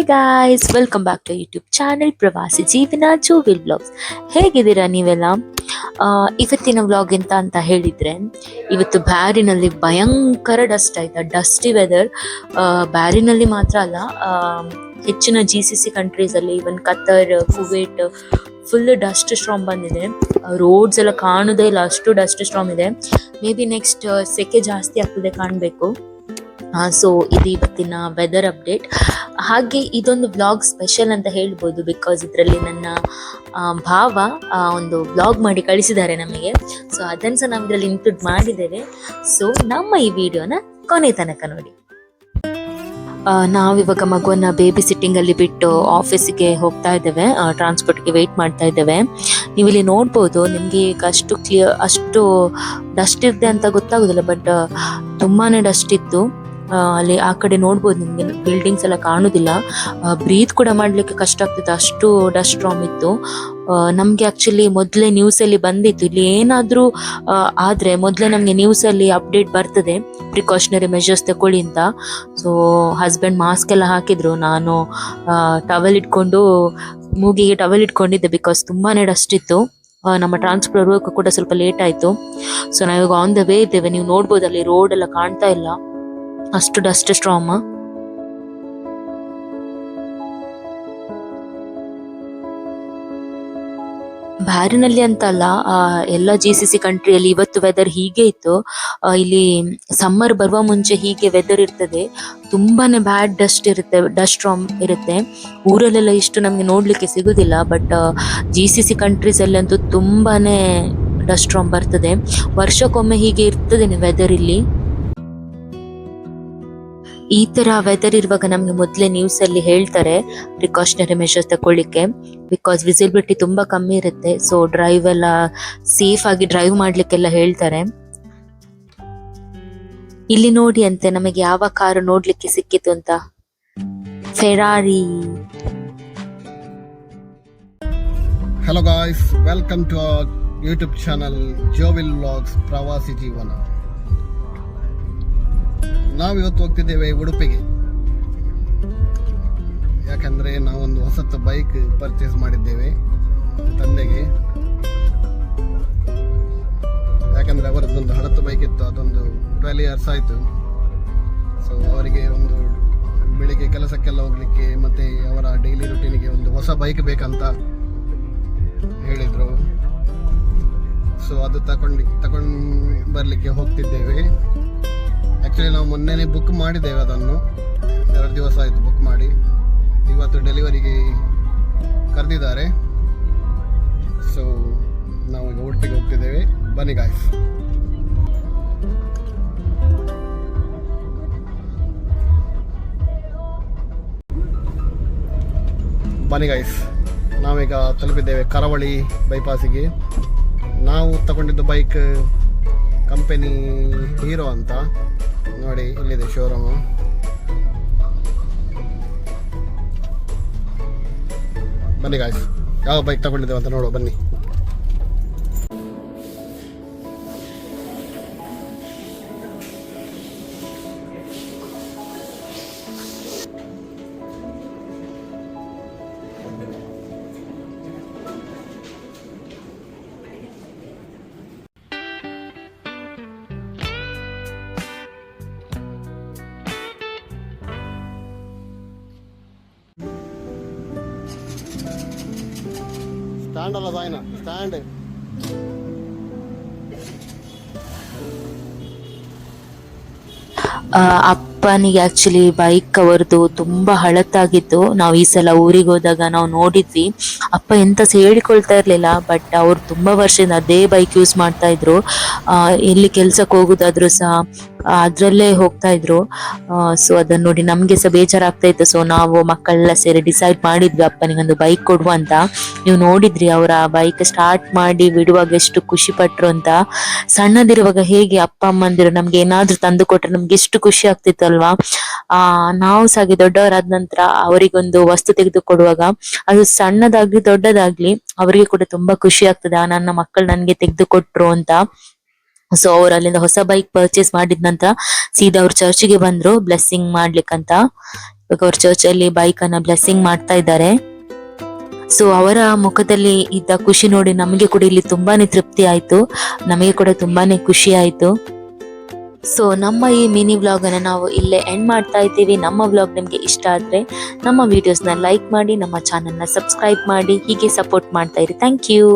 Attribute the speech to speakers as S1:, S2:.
S1: Hi guys welcome back to YouTube channel Pravasi Jeevana ಜೂವಿಲ್ blogs ಹೇಗಿದ್ದೀರಾ ನೀವೆಲ್ಲ? ಇವತ್ತಿನ vlog ಎಂತ ಅಂತ ಹೇಳಿದ್ರೆ, ಇವತ್ತು ಬ್ಯಾರಿನಲ್ಲಿ ಭಯಂಕರ ಡಸ್ಟ್ ಆಯ್ತಾ? ಡಸ್ಟಿ ವೆದರ್ ಬ್ಯಾರಿನಲ್ಲಿ ಮಾತ್ರ ಅಲ್ಲ ಹೆಚ್ಚಿನ ಜಿ ಸಿ ಸಿ ಕಂಟ್ರೀಸ್ ಅಲ್ಲಿ even Qatar Kuwait full dust storm ಬಂದಿದೆ. ರೋಡ್ಸ್ ಎಲ್ಲ ಕಾಣೋದೇ ಇಲ್ಲ, ಅಷ್ಟು ಡಸ್ಟ್ ಸ್ಟ್ರಾಮ್ ಇದೆ. ಮೇ ಬಿ ನೆಕ್ಸ್ಟ್ ಸೆಕೆ ಜಾಸ್ತಿ ಆಗ್ತದೆ ಕಾಣಬೇಕು. ಸೊ ಇದು ಇವತ್ತಿನ ವೆದರ್ ಅಪ್ಡೇಟ್ ಹಾಗೆ ಇದೊಂದು ಬ್ಲಾಗ್ ಸ್ಪೆಷಲ್ ಅಂತ ಹೇಳ್ಬೋದು ಬಿಕಾಸ್ ಇದರಲ್ಲಿ ನನ್ನ ಭಾವ ಒಂದು ಬ್ಲಾಗ್ ಮಾಡಿ ಕಳಿಸಿದ್ದಾರೆ ನಮಗೆ. ಸೊ ಅದನ್ನು ಸಹ ನಾವು ಇದರಲ್ಲಿ ಇನ್ಕ್ಲೂಡ್ ಮಾಡಿದ್ದೇವೆ. ಸೊ ನಮ್ಮ ಈ ವಿಡಿಯೋನ ಕೊನೆ ತನಕ ನೋಡಿ. ನಾವಿವಾಗ ಮಗುವನ್ನ ಬೇಬಿ ಸಿಟ್ಟಿಂಗ್ ಅಲ್ಲಿ ಬಿಟ್ಟು ಆಫೀಸಿಗೆ ಹೋಗ್ತಾ ಇದ್ದೇವೆ. ಟ್ರಾನ್ಸ್ಪೋರ್ಟ್ಗೆ ವೇಟ್ ಮಾಡ್ತಾ ಇದ್ದೇವೆ. ನೀವಿಲ್ಲಿ ನೋಡ್ಬೋದು, ನಿಮಗೆ ಈಗ ಅಷ್ಟು ಕ್ಲಿಯರ್ ಅಷ್ಟು ಡಸ್ಟ್ ಇದೆ ಅಂತ ಗೊತ್ತಾಗೋದಿಲ್ಲ ಬಟ್ ತುಂಬಾನೇ ಡಸ್ಟ್ ಇತ್ತು. ಅಲ್ಲಿ ಆ ಕಡೆ ನೋಡ್ಬೋದು ನಿಮ್ಗೆ ಬಿಲ್ಡಿಂಗ್ಸ್ ಎಲ್ಲ ಕಾಣುದಿಲ್ಲ. ಬ್ರೀತ್ ಕೂಡ ಮಾಡ್ಲಿಕ್ಕೆ ಕಷ್ಟ ಆಗ್ತಿತ್ತು ಅಷ್ಟು ಡಸ್ಟ್ ಸ್ಟ್ರಾಮ್ ಇತ್ತು. ನಮಗೆ ನಮ್ಗೆ ಆಕ್ಚುಲಿ ಮೊದಲೇ ನ್ಯೂಸ್ ಅಲ್ಲಿ ಬಂದಿತ್ತು. ಇಲ್ಲಿ ಏನಾದ್ರೂ ಆದ್ರೆ ಮೊದಲೇ ನಮ್ಗೆ ನ್ಯೂಸ್ ಅಲ್ಲಿ ಅಪ್ಡೇಟ್ ಬರ್ತದೆ. ಪ್ರಿಕಾಷನರಿ ಮೆಷರ್ಸ್ ತಗೊಳ್ಳಿ ಅಂತ. ಸೊ ಹಸ್ಬೆಂಡ್ ಮಾಸ್ಕ್ ಎಲ್ಲ ಹಾಕಿದ್ರು. ನಾನು ಟವೆಲ್ ಇಟ್ಕೊಂಡು, ಮೂಗಿಗೆ ಟವೆಲ್ ಇಟ್ಕೊಂಡಿದ್ದೆ ಬಿಕಾಸ್ ತುಂಬಾನೇ ಡಸ್ಟ್ ಇತ್ತು. ನಮ್ಮ ಬರುವಾಗ ಕೂಡ ಸ್ವಲ್ಪ ಲೇಟ್ ಆಯ್ತು. ಸೊ ನಾವಿವಾಗ ಆನ್ ದ ವೇ ಇದ್ದೇವೆ. ನೀವು ನೋಡ್ಬೋದು ಅಲ್ಲಿ ರೋಡ್ ಎಲ್ಲ ಕಾಣ್ತಾ ಇಲ್ಲ. ಅಷ್ಟು ಡಸ್ಟ್ ಸ್ಟ್ರಾಮ್ ಬ್ಯಾರಿನಲ್ಲಿ ಅಂತಲ್ಲ ಎಲ್ಲ ಜಿ ಸಿ ಸಿ ಕಂಟ್ರಿಯಲ್ಲಿ ಇವತ್ತು ವೆದರ್ ಹೀಗೆ ಇತ್ತು. ಇಲ್ಲಿ ಸಮ್ಮರ್ ಬರುವ ಮುಂಚೆ ಹೀಗೆ ವೆದರ್ ಇರ್ತದೆ. ತುಂಬಾನೇ ಬ್ಯಾಡ್ ಡಸ್ಟ್ ಇರುತ್ತೆ ಡಸ್ಟ್ ಸ್ಟ್ರಾಮ್ ಇರುತ್ತೆ. ಊರಲ್ಲೆಲ್ಲ ಇಷ್ಟು ನಮಗೆ ನೋಡ್ಲಿಕ್ಕೆ ಸಿಗುದಿಲ್ಲ ಬಟ್ ಜಿ ಸಿ ಸಿ ಅಲ್ಲಂತೂ ತುಂಬಾನೇ ಡಸ್ಟ್ ಸ್ಟ್ರಾಮ್ ಬರ್ತದೆ. ವರ್ಷಕ್ಕೊಮ್ಮೆ ಹೀಗೆ ಇರ್ತದೆ ವೆದರ್ ಇಲ್ಲಿ. ಈ ತರ ವೆದರ್ ಇರುವಾಗ ನಮ್ಗೆ ಮೊದಲೇ ನ್ಯೂಸ್ ಅಲ್ಲಿ ಹೇಳ್ತಾರೆ ಪ್ರಿಕಾಷನರಿ ಮೆಷರ್ಸ್ ತಕೊಳ್ಳಿಕ್ಕೆ ಬಿಕಾಸ್ ವಿಸಿಬಿಲಿಟಿ ತುಂಬಾ ಕಮ್ಮಿ ಇರುತ್ತೆ. ಸೊ ಡ್ರೈವ್ ಎಲ್ಲ ಸೇಫ್ ಆಗಿ ಡ್ರೈವ್ ಮಾಡ್ಲಿಕ್ಕೆಲ್ಲ ಹೇಳ್ತಾರೆ. ಇಲ್ಲಿ ನೋಡಿ ಅಂತೆ, ನಮಗೆ ಯಾವ ಕಾರು ನೋಡ್ಲಿಕ್ಕೆ ಸಿಕ್ಕಿತ್ತು ಅಂತ? Ferrari
S2: hello guys welcome to YouTube channel Jovil vlogs Pravasi Jeevana ನಾವು ಇವತ್ತು ಹೋಗ್ತಿದ್ದೇವೆ ಉಡುಪಿಗೆ. ಯಾಕಂದ್ರೆ ನಾವೊಂದು ಹೊಸತ್ತು ಬೈಕ್ ಪರ್ಚೇಸ್ ಮಾಡಿದ್ದೇವೆ ತಂದೆಗೆ. ಯಾಕಂದ್ರೆ ಅವರದ್ದೊಂದು ಹಳತ್ತು ಬೈಕ್ ಇತ್ತು, ಅದೊಂದು ಟ್ವೆಲ್ ಇಯರ್ಸ್ ಆಯಿತು. ಸೊ ಅವರಿಗೆ ಒಂದು ಬೆಳಿಗ್ಗೆ ಕೆಲಸಕ್ಕೆಲ್ಲ ಹೋಗ್ಲಿಕ್ಕೆ ಮತ್ತೆ ಅವರ ಡೈಲಿ ರುಟೀನಿಗೆ ಒಂದು ಹೊಸ ಬೈಕ್ ಬೇಕಂತ ಹೇಳಿದ್ರು. ಸೊ ಅದು ತಗೊಂಡು ತಗೊಂಡು ಬರಲಿಕ್ಕೆ ಹೋಗ್ತಿದ್ದೇವೆ. ಆ್ಯಕ್ಚುಲಿ ನಾವು ಮೊನ್ನೆನೇ ಬುಕ್ ಮಾಡಿದ್ದೇವೆ ಅದನ್ನು. ಎರಡು ದಿವಸ ಆಯಿತು ಬುಕ್ ಮಾಡಿ. ಇವತ್ತು ಡೆಲಿವರಿಗೆ ಕರೆದಿದ್ದಾರೆ. ಸೊ ನಾವು ಈಗ ಉಡುಪಿಗೆ ಹೋಗ್ತಿದ್ದೇವೆ. ಬನ್ನಿ ಗಾಯ್ಸ್ ಬನ್ನಿ ಗೈಸ್ ನಾವೀಗ ತಲುಪಿದ್ದೇವೆ ಕರಾವಳಿ ಬೈಪಾಸಿಗೆ ನಾವು ತಗೊಂಡಿದ್ದು ಬೈಕ್ ಕಂಪನಿ ಹೀರೋ ಅಂತ. ನೋಡಿ ಇಲ್ಲಿದೆ ಶೋರೂಮು ಬನ್ನಿ ಗಾಯ್ಸ್ ಯಾವ ಬೈಕ್ ತಗೊಂಡಿದ್ದೇವೆ ಅಂತ ನೋಡುವ ಬನ್ನಿ. ಸ್ಟ್ಯಾಂಡ್ ಅಲ್ಲ ಸಾಯಿನ ಸ್ಟ್ಯಾಂಡ್
S1: ಅಪ್ಪನಿಗೆ ಆಕ್ಚುಲಿ ಬೈಕ್ ಅವರದು ತುಂಬಾ ಹಳತ್ತಾಗಿತ್ತು ನಾವು ಈ ಸಲ ಊರಿಗೆ ಹೋದಾಗ ನಾವು ನೋಡಿದ್ವಿ. ಅಪ್ಪ ಎಂತ ಹೇಳಿಕೊಳ್ತಾ ಇರ್ಲಿಲ್ಲ ಬಟ್ ಅವ್ರು ತುಂಬಾ ವರ್ಷದಿಂದ ಅದೇ ಬೈಕ್ ಯೂಸ್ ಮಾಡ್ತಾ ಇದ್ರು. ಎಲ್ಲಿ ಕೆಲ್ಸಕ್ಕೆ ಹೋಗುದಾದ್ರೂ ಸಹ ಅದ್ರಲ್ಲೇ ಹೋಗ್ತಾ ಇದ್ರು. ಸೊ ಅದನ್ನ ನೋಡಿ ನಮ್ಗೆ ಸಹ ಬೇಜಾರಾಗ್ತಾ ಇತ್ತು. ಸೊ ನಾವು ಮಕ್ಕಳೆಲ್ಲ ಸೇರಿ ಡಿಸೈಡ್ ಮಾಡಿದ್ವಿ ಅಪ್ಪನಿಗೆ ಒಂದು ಬೈಕ್ ಕೊಡುವ ಅಂತ. ನೀವು ನೋಡಿದ್ರಿ, ಅವರ ಬೈಕ್ ಸ್ಟಾರ್ಟ್ ಮಾಡಿ ಬಿಡುವಾಗ ಎಷ್ಟು ಖುಷಿ ಪಟ್ರು ಅಂತ. ಸಣ್ಣದಿರುವಾಗ ಹೇಗೆ ಅಪ್ಪ, ಅಮ್ಮಂದಿರು ನಮ್ಗೆ ಏನಾದ್ರೂ ತಂದು ಕೊಟ್ರೆ ನಮ್ಗೆ ಎಷ್ಟು ಖುಷಿ ಆಗ್ತಿತ್ತು ಅಲ್ವಾ ಆ, ನಾವು ಸಹ ಹಾಗೆ ದೊಡ್ಡವರಾದ ನಂತರ ಅವರಿಗೊಂದು ವಸ್ತು ತೆಗೆದು ಕೊಡುವಾಗ ಅದು ಸಣ್ಣದಾಗ್ಲಿ ದೊಡ್ಡದಾಗ್ಲಿ ಅವರಿಗೆ ಕೂಡ ತುಂಬಾ ಖುಷಿ ಆಗ್ತದೆ. ನನ್ನ ಮಕ್ಕಳು ನನ್ಗೆ ತೆಗೆದುಕೊಟ್ರು ಅಂತ. ಸೊ ಅವ್ರು ಅಲ್ಲಿಂದ ಹೊಸ ಬೈಕ್ ಪರ್ಚೇಸ್ ಮಾಡಿದ ನಂತರ ಸೀದಾ ಅವ್ರು ಚರ್ಚಿಗೆ ಬಂದ್ರು ಬ್ಲೆಸ್ಸಿಂಗ್ ಮಾಡ್ಲಿಕ್ಕಂತ. ಇವಾಗ ಅವ್ರ ಚರ್ಚ್ ಅಲ್ಲಿ ಬೈಕ್ ಅನ್ನ ಬ್ಲೆಸ್ಸಿಂಗ್ ಮಾಡ್ತಾ ಇದ್ದಾರೆ. ಸೊ ಅವರ ಮುಖದಲ್ಲಿ ಇದ್ದ ಖುಷಿ ನೋಡಿ ನಮಗೆ ಕೂಡ ಇಲ್ಲಿ ತುಂಬಾನೇ ತೃಪ್ತಿ ಆಯ್ತು. ನಮಗೆ ಕೂಡ ತುಂಬಾನೇ ಖುಷಿ ಆಯ್ತು. ಸೊ ನಮ್ಮ ಈ ಮಿನಿ ವ್ಲಾಗ್ ಅನ್ನ ನಾವು ಇಲ್ಲೇ ಎಂಡ್ ಮಾಡ್ತಾ ಇದ್ದೀವಿ. ನಮ್ಮ ವ್ಲಾಗ್ ನಿಮ್ಗೆ ಇಷ್ಟ ಆದ್ರೆ ನಮ್ಮ ವಿಡಿಯೋಸ್ನ ಲೈಕ್ ಮಾಡಿ, ನಮ್ಮ ಚಾನೆಲ್ನ ಸಬ್ಸ್ಕ್ರೈಬ್ ಮಾಡಿ, ಹೀಗೆ ಸಪೋರ್ಟ್ ಮಾಡ್ತಾ ಇರಿ. Thank you